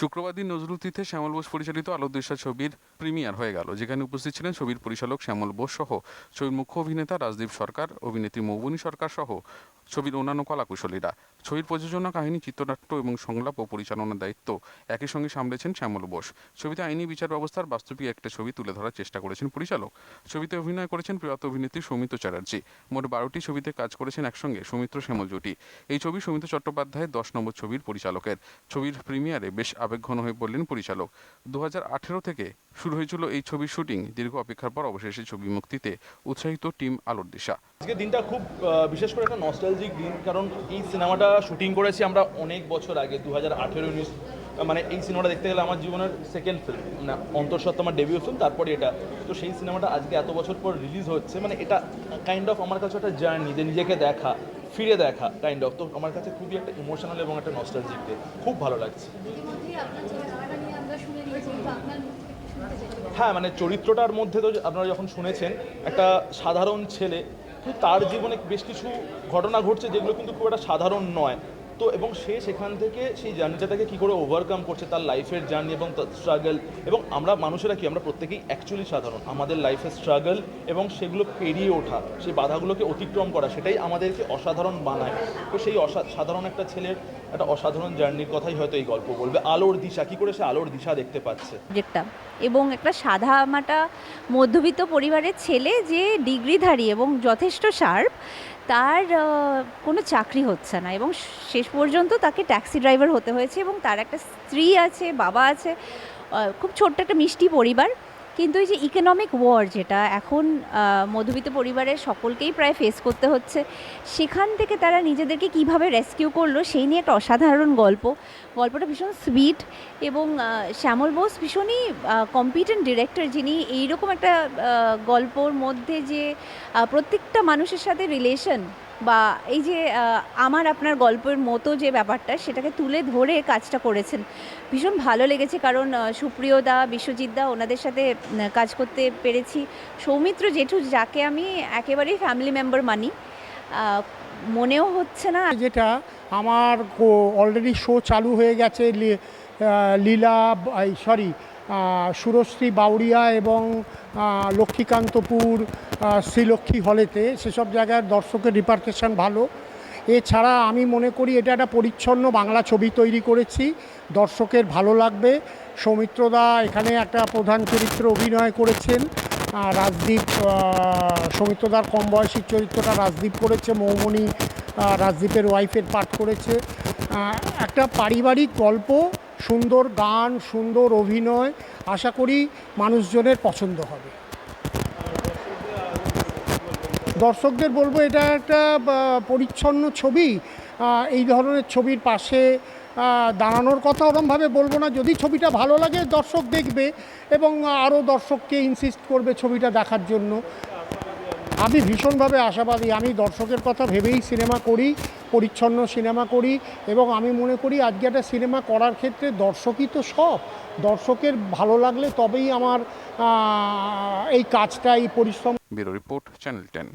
শুক্রবার দিন নজরুল তীর্থে শ্যামল বোস পরিচালিত আলোর দিশা ছবির প্রিমিয়ার হয়ে গেল, যেখানে উপস্থিত ছিলেন ছবির পরিচালক শ্যামল বোস সহ ছবির মুখ্য অভিনেতা রাজদীপ সরকার, অভিনেত্রী মৌবনী সরকার সহ ছবির অন্যান্য কলাকুশলীরা। ছবির প্রযোজনা, কাহিনী, চিত্রনাট্য এবং সংলাপ ও পরিচালনার দায়িত্ব একই সঙ্গে সামলেছেন শ্যামল বোস। ছবিতে আইনি বিচার ব্যবস্থার বাস্তবিক একটা ছবি তুলে ধরার চেষ্টা করেছেন পরিচালক। ছবিতে অভিনয় করেছেন প্রয়াত অভিনেত্রী সৌমিত্র চ্যাটার্জি। মোট বারোটি ছবিতে কাজ করেছেন একসঙ্গে সৌমিত্র, শ্যামল জুটি। এই ছবি সৌমিত্র চট্টোপাধ্যায়ের দশ নম্বর ছবির পরিচালকের। ছবির প্রিমিয়ারে বেশ আবেগঘন হয়ে পড়লেন পরিচালক। দু থেকে শুরু হয়েছিল এই ছবির শুটিং। দীর্ঘ অপেক্ষার পর অবশেষে ছবি মুক্তিতে উৎসাহিত টিম আলোর দিশা। আজকে দিনটা খুব বিশেষ করে একটা নস্টালজিক দিন, কারণ এই সিনেমাটা শুটিং করেছি আমরা অনেক বছর আগে দু হাজার আঠেরো উনিশ মানে এই সিনেমাটা দেখতে গেলে আমার জীবনের সেকেন্ড ফিল্ম না অন্তঃসত্ত্বা আমার ডেবিউ ফিল্ম তারপরে এটা। তো সেই সিনেমাটা আজকে এত বছর পর রিলিজ হচ্ছে মানে এটা কাইন্ড অফ আমার কাছে একটা জার্নি যে নিজেকে দেখা। ফিরে দেখা কাইন্ড অফ তো আমার কাছে খুবই একটা ইমোশনাল এবং একটা নস্টালজিক ডে খুব ভালো লাগছে। হ্যাঁ মানে চরিত্রটার মধ্যে তো আপনারা যখন শুনেছেন একটা সাধারণ ছেলে তার জীবনে বেশ কিছু ঘটনা ঘটছে যেগুলো কিন্তু খুব একটা সাধারণ নয়। তো এবং সে সেখান থেকে সেই জার্নিটা তাকে কী করে ওভারকাম করছে, তার লাইফের জার্নি এবং তার স্ট্রাগল এবং আমরা মানুষেরা কি, আমরা প্রত্যেকেই অ্যাকচুয়ালি সাধারণ। আমাদের লাইফের স্ট্রাগল এবং সেগুলো পেরিয়ে ওঠা, সেই বাধাগুলোকে অতিক্রম করা, সেটাই আমাদেরকে অসাধারণ বানায়। তো সেই সাধারণ একটা ছেলের একটা অসাধারণ জার্নির কথাই হয়তো এই গল্প বলবে। আলোর দিশা, কী করে সে আলোর দিশা দেখতে পাচ্ছে? এবং একটা সাদা মাটা মধ্যবিত্ত পরিবারের ছেলে যে ডিগ্রিধারী এবং যথেষ্ট শার্প তার কোনো চাকরি হচ্ছে না এবং শেষ পর্যন্ত তাকে ট্যাক্সি ড্রাইভার হতে হয়েছে এবং তার একটা স্ত্রী আছে, বাবা আছে খুব ছোট্ট একটা মিষ্টি পরিবার। কিন্তু এই যে ইকোনমিক ওয়ার যেটা এখন মধ্যবিত্ত পরিবারের সকলকেই প্রায় ফেস করতে হচ্ছে, সেখান থেকে তারা নিজেদেরকে কীভাবে রেস্কিউ করল সেই নিয়ে একটা অসাধারণ গল্প। গল্পটা ভীষণ সুইট এবং শ্যামল বোস ভীষণই কম্পিটেন্ট ডিরেক্টর যিনি এইরকম একটা গল্পর মধ্যে যে প্রত্যেকটা মানুষের সাথে রিলেশন বা এই যে আমার আপনার গল্পের মতো যে ব্যাপারটা, সেটাকে তুলে ধরে কাজটা করেছেন। ভীষণ ভালো লেগেছে কারণ সুপ্রিয় দা, বিশ্বজিৎ দা ওনাদের সাথে কাজ করতে পেরেছি। সৌমিত্র জেঠু, যাকে আমি একেবারেই ফ্যামিলি মেম্বার মানি মনেও হচ্ছে না যেটা আমার অলরেডি শো চালু হয়ে গেছে লীলা সরি সুরশ্রী বাউরিয়া এবং লক্ষ্মীকান্তপুর শ্রীলক্ষ্মী হলেতে সেসব জায়গার দর্শকের রিপার্কেশন ভালো। এছাড়া আমি মনে করি এটা একটা পরিচ্ছন্ন বাংলা ছবি তৈরি করেছি। দর্শকের ভালো লাগবে। সৌমিত্রদা এখানে একটা প্রধান চরিত্র অভিনয় করেছেন। রাজদীপ সৌমিত্রদার কম বয়সী চরিত্রটা রাজদীপ করেছে। মৌমণি রাজদীপের ওয়াইফের পাঠ করেছে। একটা পারিবারিক গল্প। সুন্দর গান, সুন্দর অভিনয় আশা করি মানুষজনের পছন্দ হবে। দর্শকদের বলব, এটা একটা পরিচ্ছন্ন ছবি। এই ধরনের ছবির পাশে দাঁড়ানোর কথা ওরমভাবে বলব না। যদি ছবিটা ভালো লাগে, দর্শক দেখবে এবং আরও দর্শককে ইনসিস্ট করবে ছবিটা দেখার জন্য। আমি ভীষণভাবে আশাবাদী। আমি দর্শকের কথা ভেবেই সিনেমা করি, পরিচ্ছন্ন সিনেমা করি এবং আমি মনে করি আজকে একটা সিনেমা করার ক্ষেত্রে দর্শকই তো সব। দর্শকের ভালো লাগলে তবেই আমার এই কাজটা, এই পরিশ্রম ব্যুরো রিপোর্ট, চ্যানেল টেন।